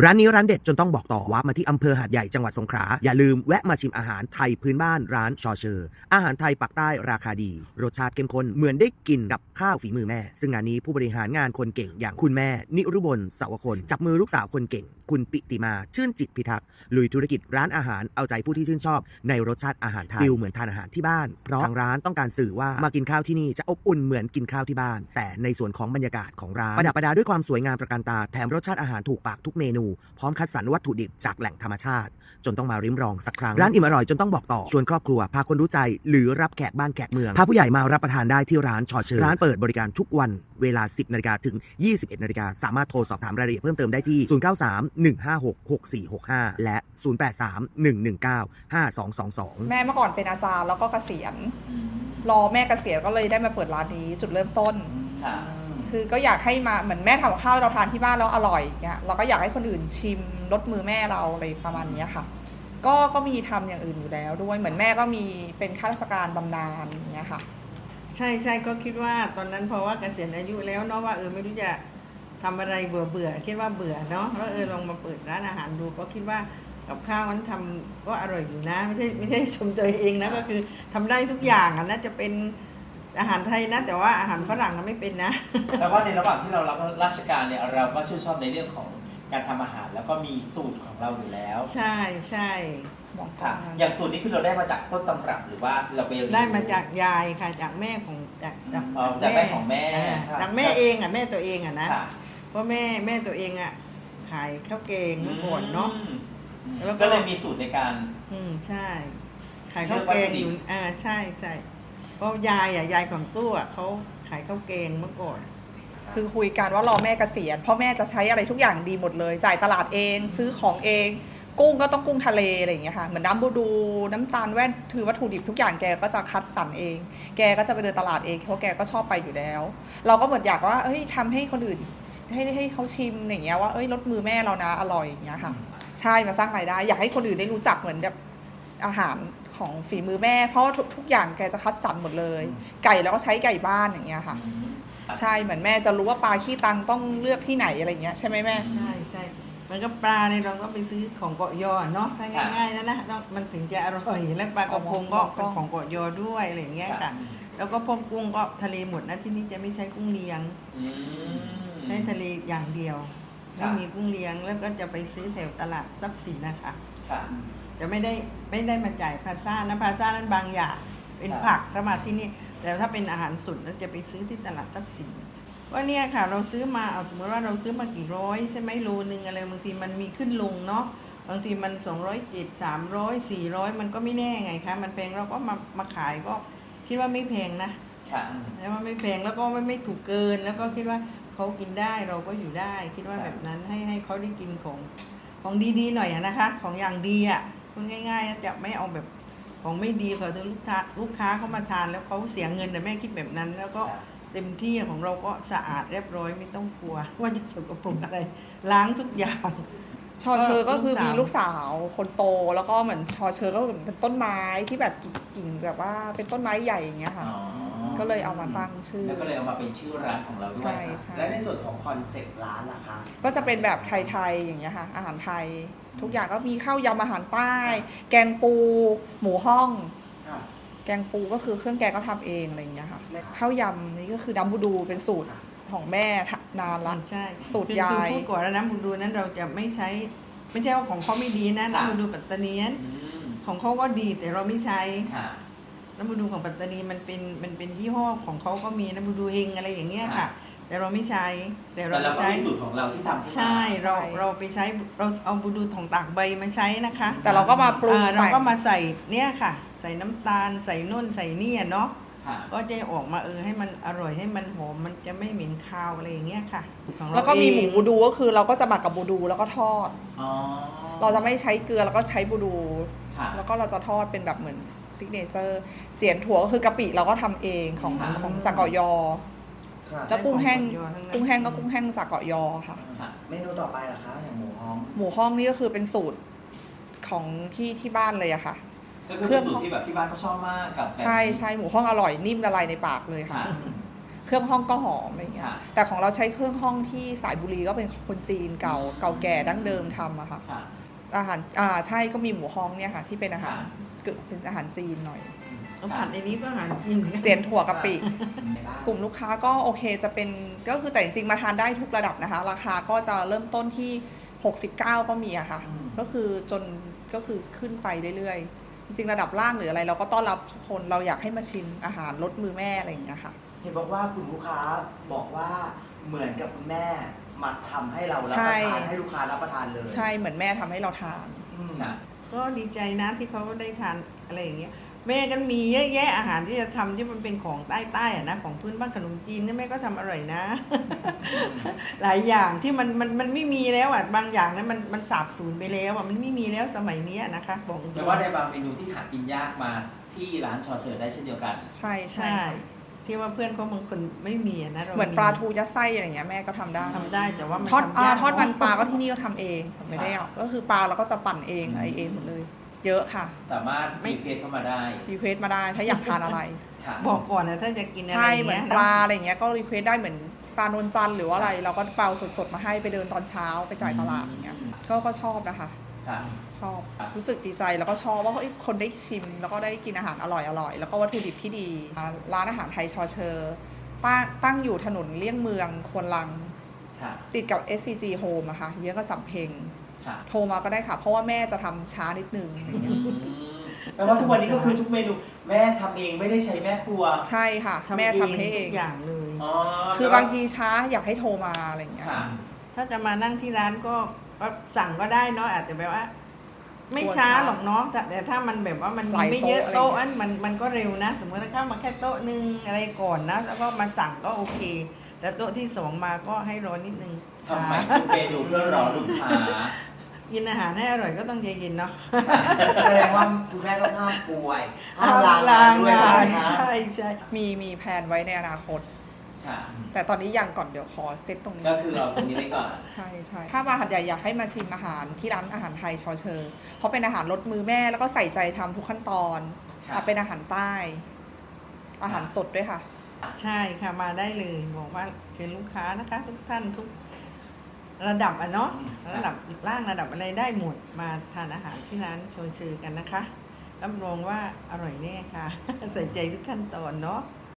ร้านนี้ร้านเด็ดจนต้องบอกต่อว่ามาที่อำเภอหาดใหญ่จังหวัดสงขลาอย่าลืมแวะมาชิมอาหารไทยพื้นบ้านร้านชอเชอร์อาหารไทยปักใต้ราคาดี รสชาติเข้มข้นเหมือนได้กินกับข้าวฝีมือแม่ ซึ่งงานนี้ผู้บริหารงานคนเก่งอย่างคุณแม่ นิรุบลสาวคน จับมือลูกสาวคนเก่ง คุณปิติมา ชื่นจิตพิทักษ์ลุยธุรกิจร้านอาหารเอาใจผู้ที่ชื่นชอบ ในรสชาติอาหารไทยฟิลเหมือนทานอาหารที่บ้านเพราะทางร้านต้องการสื่อว่ามากินข้าวที่นี่จะอบอุ่นเหมือนกินข้าวที่บ้าน แต่ในส่วนของบรรยากาศของร้านประดับประดาด้วยความสวยงามตระการตาแถมรสชาติอาหารถูกปากทุกเมนูพร้อมคัดสรรวัตถุดิบจากแหล่งธรรมชาติ จนต้องมาริมรองสักครั้ง ร้านอิ่มอร่อยจนต้องบอกต่อ ชวนครอบครัว พาคนรู้ใจ หรือรับแขกบ้านแขกเมือง พาผู้ใหญ่มารับประทานได้ที่ร้านชอเชอร์ร้านเปิดบริการทุกวันเวลา 10นาฬิกาถึง 21นาฬิกาสามารถโทรสอบถามรายละเอียดเพิ่มเติมได้ที่ 0931566465 และ 0831195222 แม่เมื่อก่อนเป็นอาจารย์แล้วก็เกษียณรอแม่เกษียณก็เลยได้มาเปิดร้านนี้จุดเริ่มต้นค่ะ คือก็อยากให้มาเหมือนแม่ทำข้าวเราทานที่บ้านแล้วอร่อยเงี้ยเราก็อยากให้คนอื่นชิมรสมือแม่เราอะไรประมาณนี้ค่ะ ก็ก็มีทำอย่างอื่นอยู่แล้วด้วยเหมือนแม่ก็มีเป็นข้าราชการบำนาญเงี้ยค่ะ ใช่ใช่ก็คิดว่าตอนนั้นเพราะว่าเกษียณอายุแล้วเนาะว่าเออไม่รู้จะทำอะไรเบื่อเบื่อคิดว่าเบื่อเนาะแล้วเออลองมาเปิดร้านอาหารดูก็คิดว่ากับข้าวมันทำก็อร่อยอยู่นะ ไม่ใช่ไม่ใช่ชมตัวเองนะก็คือทำได้ทุกอย่างอะน่าจะเป็น อาหารไทยนะ แต่ว่าอาหารฝรั่งน่ะไม่เป็นนะแล้วก็ในระหว่างที่เรารับราชการเนี่ยเราก็ชื่นชอบในเรื่องของการทำอาหาร แล้วก็มีสูตรของเราอยู่แล้วใช่ใช่บอกก่ค่ะอนอย่างสูตรนี้คือเราได้มาจากต้นตำรับหรือว่าเราไปเรียน ได้มาจากยายค่ะจากแม่ของจากจากอ๋อจากแม่ของแม่อ่าค่ะ จากแม่เองอะแม่ตัวเองอะนะค่ะเพราะแม่แม่ตัวเองอะขายข้าวแกงเมื่อก่อนเนาะ อืมแล้วก็ ก็เลยมีสูตรในการ อืมใช่ ขายข้าวแกงอยู่เลือกวัตถุดิบอ่าใช่ใช่ เพราะยายอะยายของตู้อะเขาขายข้าวแกงเมื่อก่อน คือคุยกันว่ารอแม่เกษียณพ่อแม่จะใช้อะไรทุกอย่างดีหมดเลยจ่ายตลาดเอง ซื้อของเอง กุ้งก็ต้องกุ้งทะเลอะไรอย่างเงี้ยค่ะเหมือนน้ำบูดู น้ำตาลแว่นถือวัตถุดิบทุกอย่างแกก็จะคัดสรรเอง แกก็จะไปเดินตลาดเองเพราะแกก็ชอบไปอยู่แล้ว เราก็เหมือนอยากว่าเอ้ยทำให้คนอื่นให้ให้เขาชิมอย่างเงี้ยว่าเอ้ยรสมือแม่เรานะอร่อยอย่างเงี้ยค่ะ ใช่มาสร้างรายได้ อยากให้คนอื่นได้รู้จักเหมือนแบบอาหาร ของฝีมือแม่ เพราะว่าทุกทุกอย่างแกจะคัดสรรหมดเลย ไก่แล้วก็ใช้ไก่บ้านอย่างเงี้ยค่ะ ใช่เหมือนแม่จะรู้ว่าปลาขี้ตังต้องเลือกที่ไหนอะไรเงี้ยใช่ไหมแม่ใช่ใช่มันก็ปลาเนี่ยเราก็ไปซื้อของเกาะยอเนาะถ้าค่ะง่ายๆนะนะต้องมันถึงจะอร่อยแล้วปลากระพงก็เป็นของเกาะยอด้วยอะไรอย่างเงี้ยค่ะแล้วก็พวกกุ้งก็ทะเลหมดนะที่นี่จะไม่ใช้กุ้งเลี้ยงอืมใช้ทะเลอย่างเดียวค่ะไม่มีกุ้งเลี้ยงแล้วก็จะไปซื้อแถวตลาดทรัพย์สินนะคะค่ะ จะไม่ได้ไม่ได้มาจ่ายพาซ่านะพาซ่านั้นบางอย่างเป็นครับผักถ้ามาที่นี่ แต่ถ้าเป็นอาหารสุดนั้นจะไปซื้อที่ตลาดทรัพย์สินว่าเนี่ยค่ะ เราซื้อมาเอาสมมติว่าเราซื้อมากี่ร้อยใช่ไหมโลนึงอะไรบางทีมันมีขึ้นลงเนาะบางทีมันสองร้อยเจ็ดสามร้อยสี่ร้อยมันก็ไม่แน่ไงคะมันแพงเราก็มามาขายก็คิดว่าไม่แพงนะค่ะแล้วว่าไม่แพงแล้วก็ไม่ไม่ถูกเกิน แล้วก็คิดว่าเขากินได้เราก็อยู่ได้ คิดว่าแบบนั้นให้ให้เขาได้กินของของดีๆหน่อยอะนะคะ ของอย่างดีอะ พูดง่ายๆนะจะไม่เอาแบบของไม่ดีพอถึงลูกค้าลูกค้าเขามาทานแล้วเขาเสียเงินแต่แม่คิดแบบนั้น แล้วก็เต็มที่ของเราก็สะอาดเรียบร้อยไม่ต้องกลัว ว่าจะสกปรกอะไร ล้างทุกอย่างชอเชอร์ก็คือลูกสาวมีลูกสาวคนโตแล้วก็เหมือนชอเชอร์ก็เหมือนเป็นต้นไม้ที่แบบกิ่งกิ่งแบบว่าเป็นต้นไม้ใหญ่อย่างเงี้ยค่ะอ๋อ ก็เลยเอามาตั้งชื่อ แล้วก็เลยเอามาเป็นชื่อร้านของเราด้วยใช่ค่ะ ใช่ และในส่วนของคอนเซ็ปต์ร้านล่ะคะก็จะเป็นแบบไทยๆอย่างเงี้ยค่ะ อาหารไทย ทุกอย่างก็มีข้าวยำอาหารใต้ แกงปู หมูห้อง ค่ะ แกงปูก็คือเครื่องแกงก็ทำเองอะไรอย่างเงี้ยค่ะและ ข้าวยำนี่ก็คือดัมบูดูเป็นสูตรของแม่นานละ ใช่สูตรคือยายคือพูดก่อนแล้วนะบุญดูนั้นเราจะไม่ใช้ไม่ใช่ว่าของเขาไม่ดีนะค่ะ น้ำบุญดูปัตตานีนั้นอืมของเขาก็ดีแต่เราไม่ใช้ ค่ะ น้ำบูดูของปัตตานีมันเป็นมันเป็นยี่ห้อของเขาก็มีน้ำบูดูเฮงอะไรอย่างเงี้ยค่ะ แต่เราไม่ใช้ แต่เราแต่เราก็ใช้ มีสูตรของเราที่ทำขึ้นมา ใช่เราใช่ เราไปใช้เราเอาบูดูของตากใบมาใช้นะคะแต่เราก็มาปรุงอ่าเราแต่ง ก็มาใส่เนี่ยค่ะ ใส่น้ำตาลใส่นุ่นใส่เนี่ยเนาะค่ะก็จะออกมาเออให้มันอร่อยให้มันหอมมันจะไม่เหม็นคาวอะไรอย่างเงี้ยค่ะของเราแล้วก็มีหมูเองบูดูก็คือเราก็จะหมักกับบูดูแล้วก็ทอด อ๋อเราจะไม่ใช้เกลือแล้วก็ใช้บูดู ค่ะ แล้วก็เราจะทอดเป็นแบบเหมือนซิกเนเจอร์เจียนถั่วก็คือกะปิเราก็ทำเองของค่ะ ของจากเกาะยอ ค่ะแล้วกุ้งแห้งใช้ของกุ้งแห้งก็กุ้งแห้งจากเกาะยอค่ะ ค่ะ เมนูต่อไปล่ะคะ อย่างหมูฮ้อง หมูห้องนี่ก็คือเป็นสูตรของที่ที่บ้านเลยอะค่ะ ก็คือเป็นสูตรที่แบบที่บ้านเขาชอบมากกับใช่ใช่หมูห้องอร่อยนิ่มละลายในปากเลยค่ะ ค่ะ เครื่องห้องก็หอมอะไรอย่างเงี้ย ค่ะ แต่ของเราใช้เครื่องห้องที่สายบุรีก็เป็นคนจีนเก่าอืมเก่าแก่ดั้งเดิมทำอะค่ะ ค่ะ อาหารอ่าใช่ก็มีหมูฮ้องเนี่ยค่ะที่เป็นอาหารค่ะกึ่งเป็นอาหารจีนหน่อย เอาผัดในนี้ก็อาหารจีนหมือนกันเจียนถั่วกะปิในบ้านกลุ่มลูกค้าก็โอเคจะเป็นก็คือแต่จริงๆมาทานได้ทุกระดับนะคะ ราคาก็จะเริ่มต้นที่ 69 ก็มีอะค่ะอืมก็คือจนก็คือขึ้นไปเรื่อยๆ จริงๆระดับล่างหรืออะไร เราก็ต้อนรับทุกคนเราอยากให้มาชิมอาหารรสมือแม่อะไรอย่างเงี้ยค่ะ เห็นบอกว่าคุณลูกค้าบอกว่าเหมือนกับคุณแม่ มาทำให้เรารับใช่ประทานให้ลูกค้ารับประทานเลยใช่เหมือนแม่ทำให้เราทาน อืมค่ะก็ดีใจนะที่เขาได้ทานอะไรอย่างเงี้ยแม่กันมีเยอะแยะอาหารที่จะทำที่มันเป็นของใต้ๆอะนะของพื้นบ้านขนมจีนนี่แม่ก็ทำอร่อยนะ หลายอย่างที่มันมันมันไม่มีแล้วอะบางอย่างนั้นมันมันสาบสูญไปแล้วอะมันไม่มีแล้วสมัยเนี้ยนะคะบอกตรงๆแต่ว่าในบางเมนูที่หากินยากมาที่ร้านชอเชอร์ได้เช่นเดียวกัน ใช่ใช่ ใช่ ที่ว่าเพื่อนเขาบางคนไม่มีอะนะรเหมือนปลาทูยัดไส้อะไรอย่างเงี้ยแม่ก็ทำได้ทำได้แต่ว่ามันทอดทำอ่ายากทอดมันเะปลาก็ที่นี่ก็ทำเองไม่ได้เอาก็คือปลาเราก็จะปั่นเองอะไรเองหมดเลย เยอะค่ะสามารถมีเพจเข้ามาได้รีเควสมาได้ถ้าอยากทานอะไร ค่ะบอกก่อนนะถ้าจะกินอะไรใช่เหมือนงี้ยปลาอะไรอย่างเงี้ยก็รีเควสได้เหมือนปลานวลจันทร์หรือว่าอะไร เราก็เปาสดๆมาให้ไปเดินตอนเช้าไปจ่ายตลาดอย่างเงี้ยก็ก็ชอบนะคะค่ะ ชอบรู้สึกดีใจแล้วก็ชอบว่าเฮ้ยคนได้ชิม แล้วก็ได้กินอาหารอร่อยอร่อยแล้วก็วัตถุดิบที่ดีอ่าร้านอาหารไทยชอเชอร์ตั้งตั้งอยู่ถนนเลี่ยงเมืองควนลังค่ะติดกับ SCG Home อะค่ะเยื้องกับสำเพ็งค่ะโทรมาก็ได้ค่ะ เพราะว่าแม่จะทำช้านิดนึงอะไรเงี้ยแปลว่าทุกวันนี้ก็คือทุกเมนูแม่ทำเองไม่ได้ใช้แม่ครัว ใช่ค่ะ แม่ทำให้เอทุงกอย่างเลยอ๋อคือบางทีช้าอยากให้โทรมาอะไรเงี้ยค่ะ ถ้าจะมานั่งที่ร้านก็ก็สั่งก็ได้เนาะอาจจะแบบว่า ไม่กลัวช้าช้าหรอกเนาะแต่แต่ถ้ามันแบบว่ามันหลายไม่เยอะโต๊ะโต๊ะอะไร อันมันมันก็เร็วนะ สมมติถ้าเข้ามาแค่โต๊ะหนึ่งอะไรก่อนนะ แล้วก็มาสั่งก็โอเค แต่โต๊ะที่สองมาก็ให้รอนิดนึงทำใหม่ทุกเมนูเพื่อรอลูกค้า กินอาหารให้อร่อยก็ต้องใจเย็นเนาะแสดงว่าคุณแม่ต้องห้ามป่วยห้ามลางานด้วยใช่นะคะใช่ใช่ มีมีแผนไว้ในอนาคต ค่ะ แต่ตอนนี้ยังก่อนเดี๋ยวขอเซตตรงนี้ ก็คือเอาตรงนี้ไว้ก่อน ใช่ใช่ถ้ามาหัดใหญ่อยากให้มาชิมอาหารที่ร้านอาหารไทยชอเชอร์เพราะเป็นอาหารรสมือแม่แล้วก็ใส่ใจทำทุกขั้นตอนครับอะเป็นอาหารใต้ อาหารสดด้วยค่ะ ใช่ค่ะมาได้เลยบอกว่าเชิญลูกค้านะคะ ทุกท่านทุกระดับอะเนาะอืมระดับล่างระดับอะไรได้หมดมาทานอาหารที่ร้านโชยชื่อกันนะคะรับรองว่าอร่อยแน่ค่ะ ใส่ใจทุกขั้นตอนเนาะค